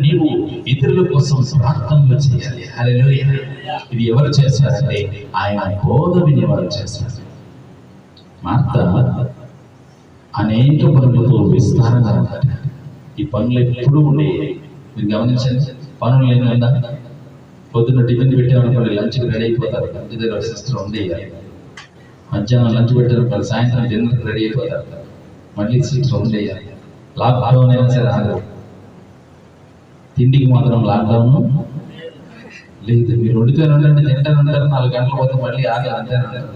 నీవు ఇతరుల కోసం ప్రార్థనలు చేయాలి. హల్లెలూయా. ఇది ఎవరు చేశారంటే ఆయన బోధ విని వారు చేస్తారు మార్త అనేక పనులతో విస్తారంగా ఉంటారు ఈ పనులు ఎప్పుడు ఉండే. మీరు గమనించండి. పనులు లేని ఉందా పొద్దున్న టిఫిన్ పెట్టామనుకోండి లంచ్కి రెడీ అయిపోతారు. లంచ్ దగ్గర సిస్టర్ ఉండే మధ్యాహ్నం లంచ్ పెట్టారు వాళ్ళు సాయంత్రం డిన్నర్కి రెడీ అయిపోతారు. మళ్ళీ సిస్టర్ ఉండేయాలి లాక్డౌన్ అయినా సరే ఆగదు. తిండికి మాత్రం లాక్డౌన్. లేదు మీరు వండుతూనే ఉండండి తింటాను ఉంటారు నాలుగు గంటల పోతే మళ్ళీ ఆగి అంతే అంటారు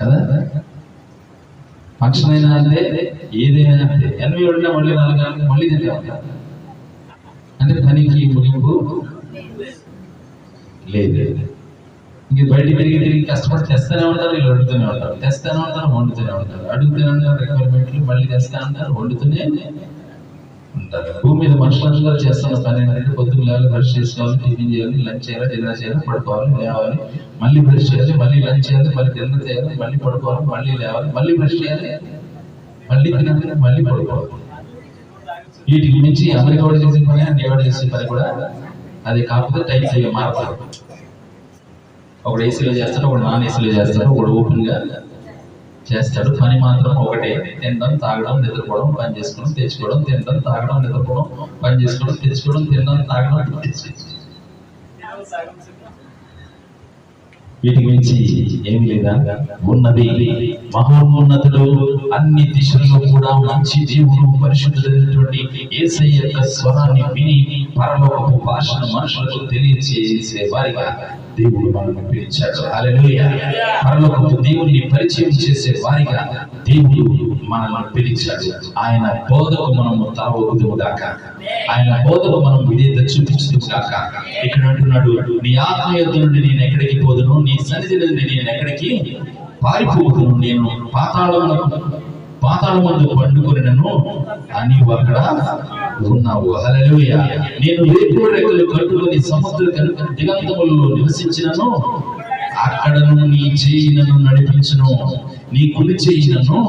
కదా? ఫంక్షన్ అయినా అంతే ఏదైనా అంతే. ఎనభై వండినా మళ్ళీ నాలుగు గంటలకు మళ్ళీ తింటా అంటే పనికి ముగింపు? లేదు ఇంక బయట తిరిగి తిరిగి కస్టమర్స్ తెస్తూనే ఉంటారు వీళ్ళు వండుతూనే ఉంటారు. తెస్తూనే ఉంటారు వండుతూనే ఉంటారు. అడుగుతూనే ఉంటారు రిక్వైర్మెంట్లు మళ్ళీ తెస్తా ఉంటారు వండుతూనే భూమి మీద మనుషులందరూ చేస్తున్న పని ఏంటంటే పొద్దున్న లేవాలి బ్రష్ చేసుకోవాలి టిఫిన్ చేయాలి లంచ్ చేయాలి డిన్నర్ చేయాలి పడుకోవాలి లేవాలి. మళ్ళీ బ్రష్ చేయాలి మళ్ళీ లంచ్ చేయాలి మళ్ళీ డిన్నర్ చేయాలి మళ్ళీ పడుకోవాలి మళ్ళీ లేవాలి మళ్ళీ బ్రష్ చేయాలి మళ్ళీ తినాలి మళ్ళీ పడుకోవాలి. వీటికి మించి అమెరికా కూడా చేసిన పని దేవుడు చేసిన పని కూడా అది కాకపోతే టైప్ చేయ మారుతారు ఒకడు ఏసీలో చేస్తాడు ఒకడు నాన్ ఏసీలో చేస్తారు ఒకడు ఓపెన్గా చేస్తాడు. పని మాత్రం ఒకటే. తినడం తాగడం నిద్రపోవడం పని చేసుకోవడం తెచ్చుకోవడం తినడం తాగడం నిద్రపోవడం పని చేసుకోవడం తెచ్చుకోవడం తినడం తాగడం వీటి గురించి ఏం ఏమి లేదా? ఉన్నది. మహోన్నతుడు అన్ని దిశల్లో కూడా మంచి దేవుడు పరిశుద్ధుడైనటువంటి ఏసై యొక్క స్వరాన్ని విని పరలోకపు భాషను మనుషులకు తెలియచేసే వారిగా దేవుడు మనల్ని పిలిచాడు. హల్లెలూయా. పరలోకపు దేవుని పరిచయం చేసే వారిగా దేవుడు మనల్ని పిలిచాడు. ఆయన బోధకు మనము తావొద్దుము గాక. ఆయన బోధకు మనం విధేత చూపించదు గాక. ఇక్కడ అంటున్నాడు నీ ఆత్మ నుండి నేను ఎక్కడికి పోదును? నీ సన్నిధి నుండి నేను ఎక్కడికి పారిపోదును నేను పాతాళమునకు పాతాళమందు పండుకొనినను? అని అక్కడ ఉన్నావు. నేను రేపు రెక్కలు కట్టుకుని సముద్ర దిగంతములలో నివసించినను అక్కడను నీ చేయి నన్ను నడిపించును నీ కుడి చేయి నన్ను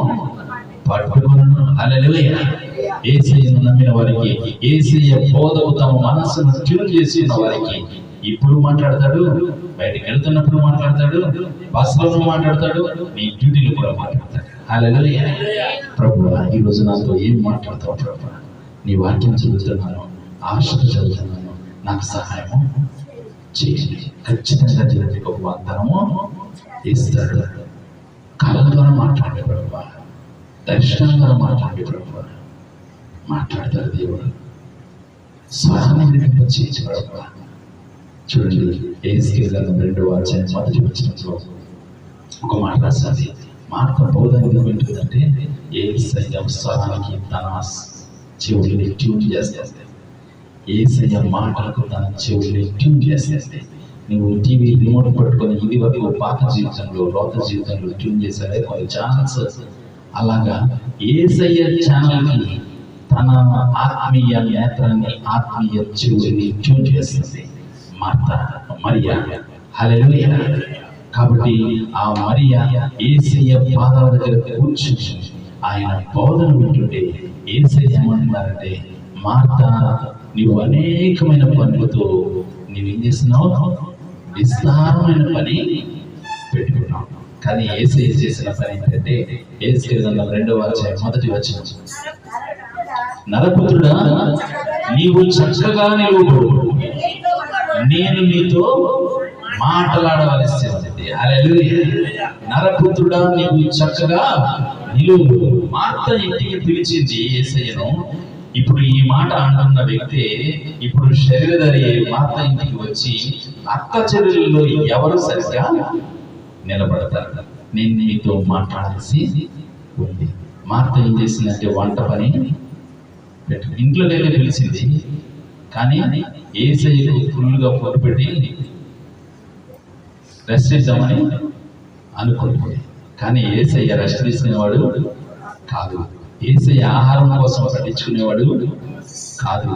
పట్టుకొను హల్లెలూయా. ఏసయ్యను నమ్మిన వారికి ఏసయ్య బోధవు తమ మనస్సును ట్యూన్ చేసిన వారికి ఇప్పుడు మాట్లాడతాడు బయటకు వెళ్తున్నప్పుడు మాట్లాడతాడు బస్సులోనూ మాట్లాడతాడు నీ డ్యూటీలో కూడా మాట్లాడతాడు. హల్లెలూయా. ప్రభు ఈ రోజు నాతో ఏం మాట్లాడతావు ప్రభు నీ వాక్యం చదువుతున్నాను ఆశతో చదువుతున్నాను నాకు సహాయము చేయండి. ఖచ్చితంగా దేవుడి గొప్ప వాగ్దానము ఇస్తాడు. కళ ద్వారా మాట్లాడే ప్రభు. దర్శనం ద్వారా మాట్లాడే ప్రభు. మాట్లాడతాడు దేవుడు. స్వరాన్ని చేసి ప్రభు. చూడండి ఏసుకి రెండు అధ్యాయం మొదటి వచ్చినప్పుడు ఒక మాట రాశాది మాట బోధ ఏంటంటే ఏ సైతం స్వరానికి తన చెవుల్ని ట్యూన్ చేస్తుంది ఏ సైన్యం మాటలకు తన చెవుల్ని ట్యూన్ చేసేస్తే నువ్వు టీవీ రిమోట్ పట్టుకొని ఇది వరకు పాత జీవితంలో లోత జీవితంలో ట్యూన్ చేశారే కొన్ని ఛానల్స్ అలాగా ఏసయ్య ఛానల్కి తన ఆత్మీయ నేత్రాన్ని ఆత్మీయ చెవుని ట్యూన్ చేసేసి మార్త మరియా. హలే కాబట్టి ఆ మరియా ఏసయ్య పాదాల దగ్గర కూర్చుని ఆయన బోధన వింటుంటే ఏం ఏమంటున్నారంటే మాట నీవు అనేకమైన పనులతో నీవేం చేస్తున్నావు? విస్తారమైన పని పెట్టుకున్నావు. కానీ ఏసయ్య చేసిన పని ఏంటంటే ఏసీ గ్రంథం రెండవ అధ్యాయం మొదటి వచ్చిన నరపుత్రుడా నీవు చక్కగా నిలువు నేను నీతో మాట్లాడవలసి వచ్చింది అలా నరపుత్రుడా నీవు చక్కగా నిలువు మార్త ఇంటికి పిలిచింది ఏసయ్యను ఇప్పుడు ఈ మాట అంటున్న వ్యక్తి ఇప్పుడు శరీరధారి మార్త ఇంటికి వచ్చి అక్క చెల్లెల్లో ఎవరు సరిగ్గా నిలబడతారు? నేను నీతో మాట్లాడాల్సి ఉంది. మార్త ఏం చేసిందంటే వంట పని పెట్టు ఇంట్లోనే పిలిచింది. కానీ ఏసయ్యకు ఫుల్గా పొట్టు పెట్టి రెస్ట్ ఇద్దామని అనుకుంటుంది కానీ ఏసయ్య రెస్ట్ తీసుకునేవాడు కాదు. ఏసయ్య ఆహారం కోసం పట్టించుకునేవాడు కాదు.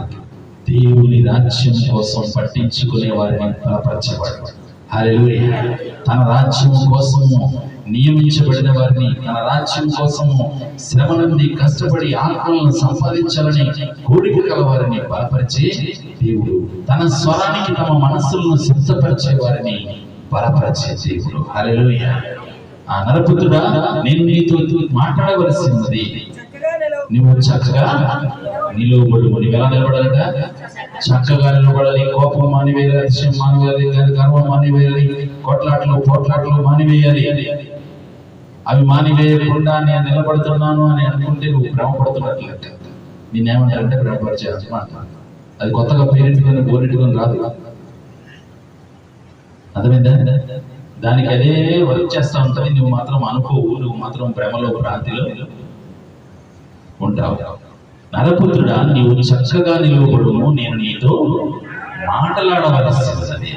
దేవుని రాజ్యం కోసం పట్టించుకునే వారిని బలపరచేవాడు. హల్లెలూయా. తన రాజ్యం కోసము నియమించబడిన వారిని తన రాజ్యం కోసము శ్రమ నుండి కష్టపడి ఆత్మలను సంపాదించాలని కోరిక కలవారిని బలపరిచే దేవుడు తన స్వరానికి తమ మనస్సులను సిద్ధపరిచే వారిని బలపరిచే దేవుడు. హల్లెలూయా. ఆ నరపుత్రుడా నేను నీతో మాట్లాడవలసి ఉన్నది నువ్వు చక్కగా నిలువబడు ఎలా నిలబడాలట. చక్కగా నిలబడాలి. కోపం మానివేయాలి. అతిశయం మానివేయాలి. గారి గర్వం మానివేయాలి. కొట్లాటలు పోట్లాటలు మానివేయాలి. అవి మానివేయకుండా నేను నిలబడుతున్నాను అని అనుకుంటే నువ్వు భ్రమపడుతున్నట్లు. లెక్క నేనేమంటారంటే భ్రమపరిచే అది కొత్తగా పేరెంటుకొని బోరెట్టుకొని రాదు. అర్థమైందా? దానికి అదే వర్క్ చేస్తా ఉంటుంది నువ్వు మాత్రం అనుకోవు నువ్వు మాత్రం భ్రమలో భ్రాంతిలో ఉంటావు. నరపుత్రుడా నీవు చక్కగా నిలవబడుము నేను నీతో మాట్లాడవలసి ఉన్నది.